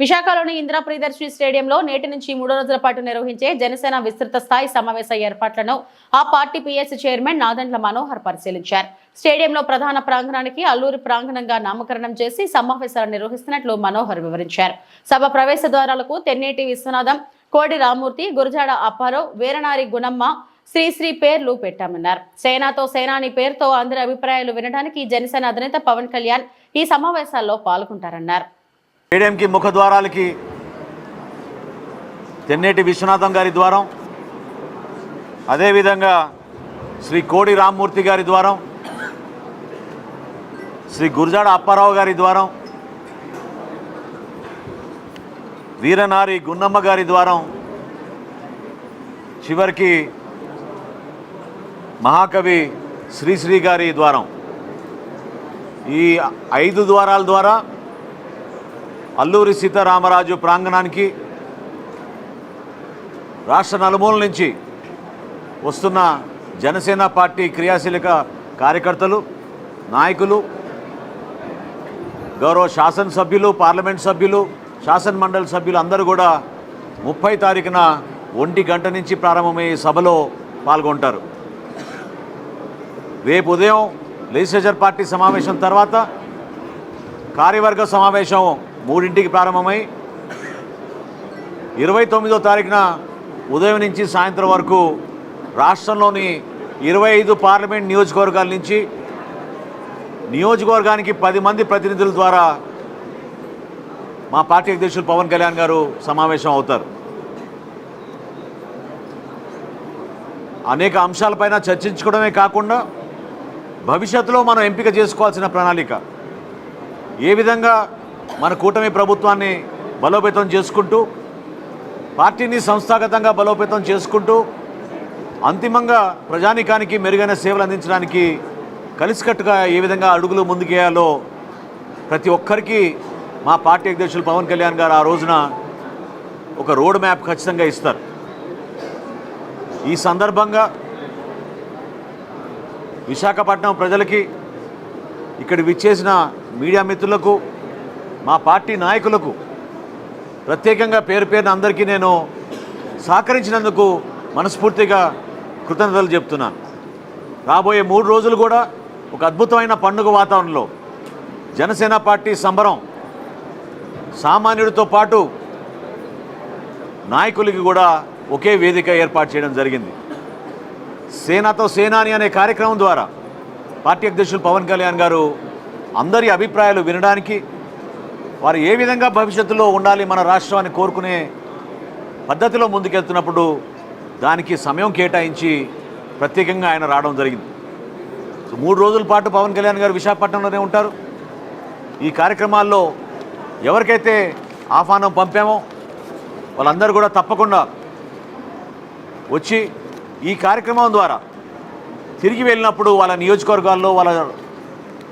విశాఖలోని ఇందిరా ప్రియదర్శిని స్టేడియంలో నేటి నుంచి మూడు రోజుల పాటు నిర్వహించే జనసేన విస్తృత స్థాయి సమావేశ ఏర్పాట్లను ఆ party PS chairman Nadendla Manohar పరిశీలించారు. స్టేడియంలో ప్రధాన ప్రాంగణానికి అల్లూరి ప్రాంగణంగా నామకరణం చేసి సమావేశాలు నిర్వహిస్తున్నట్లు మనోహర్ వివరించారు. సభ ప్రవేశ ద్వారాలకు తెన్నేటి విశ్వనాథం కోడి రామూర్తి గురజాడ అప్పారావు వీరనారి గుణమ్మ శ్రీశ్రీ పేర్లు పెట్టామన్నారు. సేనాతో సేనాని పేరుతో అందరి అభిప్రాయాలు వినడానికి జనసేన అధినేత పవన్ కళ్యాణ్ ఈ సమావేశాల్లో పాల్గొంటారన్నారు. స్టేడియంకి ముఖద్వారాలకి తెన్నేటి విశ్వనాథం గారి ద్వారం అదేవిధంగా శ్రీ కోడి రామ్మూర్తి గారి ద్వారం శ్రీ గురజాడ అప్పారావు గారి ద్వారం వీరనారి గున్నమ్మ గారి ద్వారం చివరికి మహాకవి శ్రీశ్రీ గారి ద్వారం. ఈ ఐదు ద్వారాల ద్వారా అల్లూరి సీతారామరాజు ప్రాంగణానికి రాష్ట్ర నలుమూల నుంచి వస్తున్న జనసేన పార్టీ క్రియాశీలక కార్యకర్తలు నాయకులు గౌరవ శాసనసభ్యులు పార్లమెంట్ సభ్యులు శాసన మండలి సభ్యులు అందరూ కూడా ముప్పై తారీఖున ఒంటి గంట నుంచి ప్రారంభమయ్యే సభలో పాల్గొంటారు. రేపు ఉదయం లెజిస్లేచర్ పార్టీ సమావేశం తర్వాత కార్యవర్గ సమావేశం మూడింటికి ప్రారంభమై ఇరవై తొమ్మిదో తారీఖున ఉదయం నుంచి సాయంత్రం వరకు రాష్ట్రంలోని ఇరవై ఐదు పార్లమెంట్ నియోజకవర్గాల నుంచి నియోజకవర్గానికి పది మంది ప్రతినిధుల ద్వారా మా పార్టీ అధ్యక్షులు పవన్ కళ్యాణ్ గారు సమావేశం అవుతారు. అనేక అంశాలపైన చర్చించుకోవడమే కాకుండా భవిష్యత్తులో మనం ఎంపిక చేసుకోవాల్సిన ప్రణాళిక. ఏ విధంగా మన కూటమి ప్రభుత్వాన్ని బలోపేతం చేసుకుంటూ పార్టీని సంస్థాగతంగా బలోపేతం చేసుకుంటూ అంతిమంగా ప్రజానికానికి మెరుగైన సేవలు అందించడానికి కలిసికట్టుగా ఏ విధంగా అడుగులు ముందుకేయాలో ప్రతి ఒక్కరికి మా పార్టీ అధ్యక్షులు పవన్ కళ్యాణ్ గారు ఆ రోజున ఒక రోడ్ మ్యాప్ ఖచ్చితంగా ఇస్తారు. ఈ సందర్భంగా విశాఖపట్నం ప్రజలకి ఇక్కడ విచ్చేసిన మీడియా మిత్రులకు మా పార్టీ నాయకులకు ప్రత్యేకంగా పేరు పేరున అందరికీ నేను సహకరించినందుకు మనస్ఫూర్తిగా కృతజ్ఞతలు చెప్తున్నాను. రాబోయే మూడు రోజులు కూడా ఒక అద్భుతమైన పండుగ వాతావరణంలో జనసేన పార్టీ సంబరం సామాన్యుడితో పాటు నాయకులకి కూడా ఒకే వేదిక ఏర్పాటు చేయడం జరిగింది. సేనాతో సేనాని అనే కార్యక్రమం ద్వారా పార్టీ అధ్యక్షులు పవన్ కళ్యాణ్ గారు అందరి అభిప్రాయాలు వినడానికి వారు ఏ విధంగా భవిష్యత్తులో ఉండాలి మన రాష్ట్రాన్ని కోరుకునే పద్ధతిలో ముందుకెళ్తున్నప్పుడు దానికి సమయం కేటాయించి ప్రత్యేకంగా ఆయన రావడం జరిగింది. మూడు రోజుల పాటు పవన్ కళ్యాణ్ గారు విశాఖపట్నంలోనే ఉంటారు. ఈ కార్యక్రమాల్లో ఎవరికైతే ఆహ్వానం పంపామో వాళ్ళందరూ కూడా తప్పకుండా వచ్చి ఈ కార్యక్రమం ద్వారా తిరిగి వెళ్ళినప్పుడు వాళ్ళ నియోజకవర్గాల్లో వాళ్ళ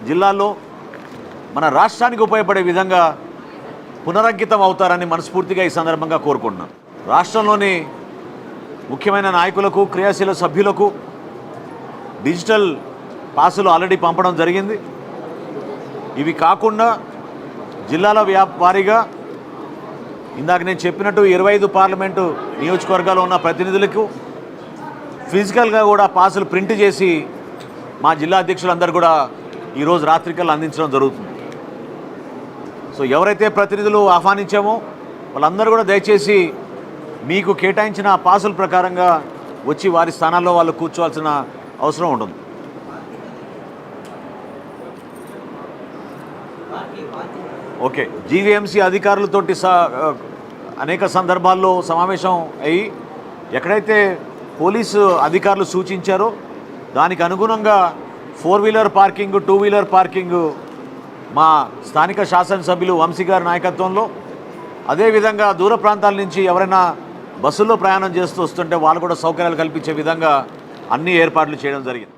జిల్లాల్లో మన రాష్ట్రానికి ఉపయోగపడే విధంగా పునరంకితం అవుతారని మనస్ఫూర్తిగా ఈ సందర్భంగా కోరుకుంటున్నాను. రాష్ట్రంలోని ముఖ్యమైన నాయకులకు క్రియాశీల సభ్యులకు డిజిటల్ పాసులు ఆల్రెడీ పంపడం జరిగింది. ఇవి కాకుండా జిల్లాల వ్యాపారిగా ఇందాక నేను చెప్పినట్టు ఇరవై ఐదు పార్లమెంటు నియోజకవర్గాల్లో ఉన్న ప్రతినిధులకు ఫిజికల్గా కూడా పాసులు ప్రింట్ చేసి మా జిల్లా అధ్యక్షులందరూ కూడా ఈరోజు రాత్రికల్లా అందించడం జరుగుతుంది. సో ఎవరైతే ప్రతినిధులు ఆహ్వానించామో వాళ్ళందరూ కూడా దయచేసి మీకు కేటాయించిన పాసుల ప్రకారంగా వచ్చి వారి స్థానాల్లో వాళ్ళు కూర్చోవాల్సిన అవసరం ఉంటుంది. ఓకే. జీవీఎంసీ అధికారులతోటి స అనేక సందర్భాల్లో సమావేశం అయ్యి ఎక్కడైతే పోలీసు అధికారులు సూచించారో దానికి అనుగుణంగా four wheeler parking two wheeler parking మా స్థానిక శాసనసభ్యులు వంశీ గారి నాయకత్వంలో అదేవిధంగా దూర ప్రాంతాల నుంచి ఎవరైనా బస్సుల్లో ప్రయాణం చేస్తూ వస్తుంటే వాళ్ళు కూడా సౌకర్యాలు కల్పించే విధంగా అన్ని ఏర్పాట్లు చేయడం జరిగింది.